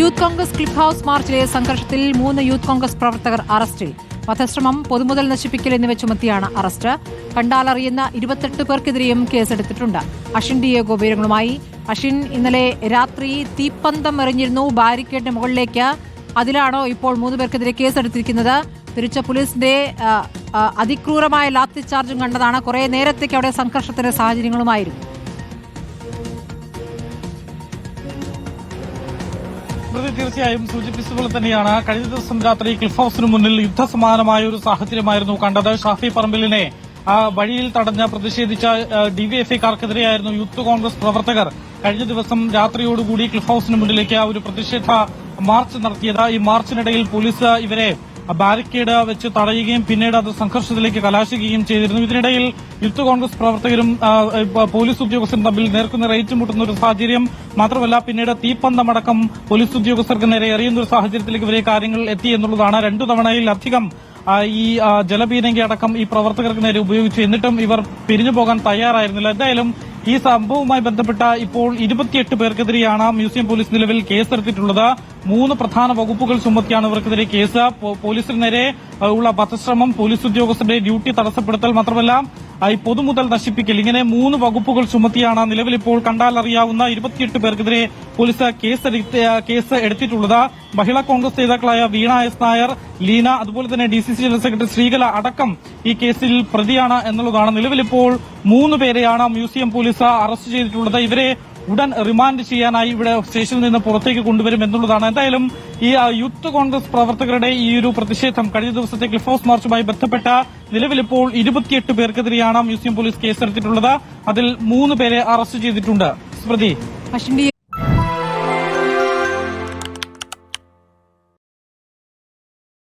Youth Congress cliff house മാർച്ചിലെ സംഘർഷത്തിൽ മൂന്ന് യൂത്ത് കോൺഗ്രസ് പ്രവർത്തകർ അറസ്റ്റിൽ. വധശ്രമം പൊതുമുതൽ നശിപ്പിക്കൽ എന്നിവ ചുമത്തിയാണ് അറസ്റ്റ്. കണ്ടാലറിയുന്ന ഇരുപത്തെട്ട് പേർക്കെതിരെയും കേസെടുത്തിട്ടുണ്ട്. അഷിൻ ഡിയേഗോ വിവരങ്ങളുമായി. അഷിൻ ഇന്നലെ രാത്രി തീപ്പന്തം എറിഞ്ഞിരുന്നു. ബാരിക്കേഡിന് മുകളിലേക്ക് അതിലാണോ ഇപ്പോൾ മൂന്ന് പേർക്കെതിരെ കേസെടുത്തിരിക്കുന്നത്? തിരിച്ച പോലീസിന്റെ അതിക്രൂരമായ ലാത്തി ചാർജും കണ്ടതാണ്. കുറെ നേരത്തേക്ക് അവിടെ സംഘർഷത്തിന്റെ സാഹചര്യങ്ങളുമായിരുന്നു. സ്മൃതി തീർച്ചയായും സൂചിപ്പിച്ചതുപോലെ തന്നെയാണ്. കഴിഞ്ഞ ദിവസം രാത്രി ക്ലിഫ് ഹൌസിന് മുന്നിൽ യുദ്ധസമാനമായ ഒരു സാഹചര്യമായിരുന്നു കണ്ടത്. ഷാഫി പറമ്പിലിനെ ആ വഴിയിൽ തടഞ്ഞ് പ്രതിഷേധിച്ച ഡിവൈഎഫ്ഐക്കാർക്കെതിരെയായിരുന്നു യൂത്ത് കോൺഗ്രസ് പ്രവർത്തകർ. കഴിഞ്ഞ ദിവസം രാത്രിയോടുകൂടി ക്ലിഫ് ഹൌസിന് മുന്നിലേക്ക് ഒരു പ്രതിഷേധ മാർച്ച് നടത്തിയത്. ഈ മാർച്ചിനിടയിൽ പോലീസ് ഇവരെ ബാരിക്കേഡ് വെച്ച് തടയുകയും പിന്നീട് അത് സംഘർഷത്തിലേക്ക് കലാശിക്കുകയും ചെയ്തിരുന്നു. ഇതിനിടയിൽ യൂത്ത് കോൺഗ്രസ് പ്രവർത്തകരും പോലീസ് ഉദ്യോഗസ്ഥരും തമ്മിൽ നേർക്കുനേർ ഏറ്റുമുട്ടുന്ന ഒരു സാഹചര്യം മാത്രമല്ല പിന്നീട് തീപ്പന്തമടക്കം പോലീസ് ഉദ്യോഗസ്ഥർക്ക് നേരെ എറിയുന്ന ഒരു സാഹചര്യത്തിലേക്ക് ഇവരെ കാര്യങ്ങൾ എത്തി എന്നുള്ളതാണ് രണ്ടു തവണയിലധികം ഈ ജലപീരങ്കി അടക്കം ഈ പ്രവർത്തകർക്ക് നേരെ ഉപയോഗിച്ചു. എന്നിട്ടും ഇവർ പിരിഞ്ഞു പോകാൻ തയ്യാറായിരുന്നില്ല. എന്തായാലും ഈ സംഭവവുമായി ബന്ധപ്പെട്ട ഇപ്പോൾ ഇരുപത്തിയെട്ട് പേർക്കെതിരെയാണ് മ്യൂസിയം പോലീസ് നിലവിൽ കേസെടുത്തിട്ടുള്ളത്. മൂന്ന് പ്രധാന വകുപ്പുകൾ ചുമത്തിയാണ് ഇവർക്കെതിരെ കേസ്. പോലീസിന് നേരെ ഉള്ള വധശ്രമം പോലീസ് ഉദ്യോഗസ്ഥരുടെ ഡ്യൂട്ടി തടസ്സപ്പെടുത്തൽ മാത്രമല്ല ഈ പൊതുമുതൽ നശിപ്പിക്കൽ. ഇങ്ങനെ മൂന്ന് വകുപ്പുകൾ ചുമത്തിയാണ് നിലവിൽ ഇപ്പോൾ കണ്ടാലറിയാവുന്ന ഇരുപത്തിയെട്ട് പേർക്കെതിരെ പോലീസ് കേസ് കേസ് എടുത്തിട്ടുള്ളത്. മഹിളാ കോൺഗ്രസ് നേതാക്കളായ വീണ എസ് നായർ ലീന അതുപോലെ തന്നെ D C C general secretary Sreekala അടക്കം ഈ കേസിൽ പ്രതിയാണ് എന്നുള്ളതാണ്. നിലവിൽ ഇപ്പോൾ മൂന്ന് പേരെയാണ് മ്യൂസിയം പോലീസ് അറസ്റ്റ് ചെയ്തിട്ടുള്ളത്. ഇവരെ ഉടൻ റിമാൻഡ് ചെയ്യാനായി ഇവിടെ സ്റ്റേഷനിൽ നിന്ന് പുറത്തേക്ക് കൊണ്ടുവരും എന്നുള്ളതാണ്. എന്തായാലും ഈ യൂത്ത് കോൺഗ്രസ് പ്രവർത്തകരുടെ ഈ ഒരു പ്രതിഷേധം കഴിഞ്ഞ ദിവസത്തെ ക്ലിഫ് ഹൌസ് മാർച്ചുമായി ബന്ധപ്പെട്ട നിലവിലിപ്പോൾ ഇരുപത്തിയെട്ട് പേർക്കെതിരെയാണ് മ്യൂസിയം പോലീസ് കേസെടുത്തിട്ടുള്ളത്. അതിൽ മൂന്ന് പേരെ അറസ്റ്റ് ചെയ്തിട്ടുണ്ട്. സ്മൃതി.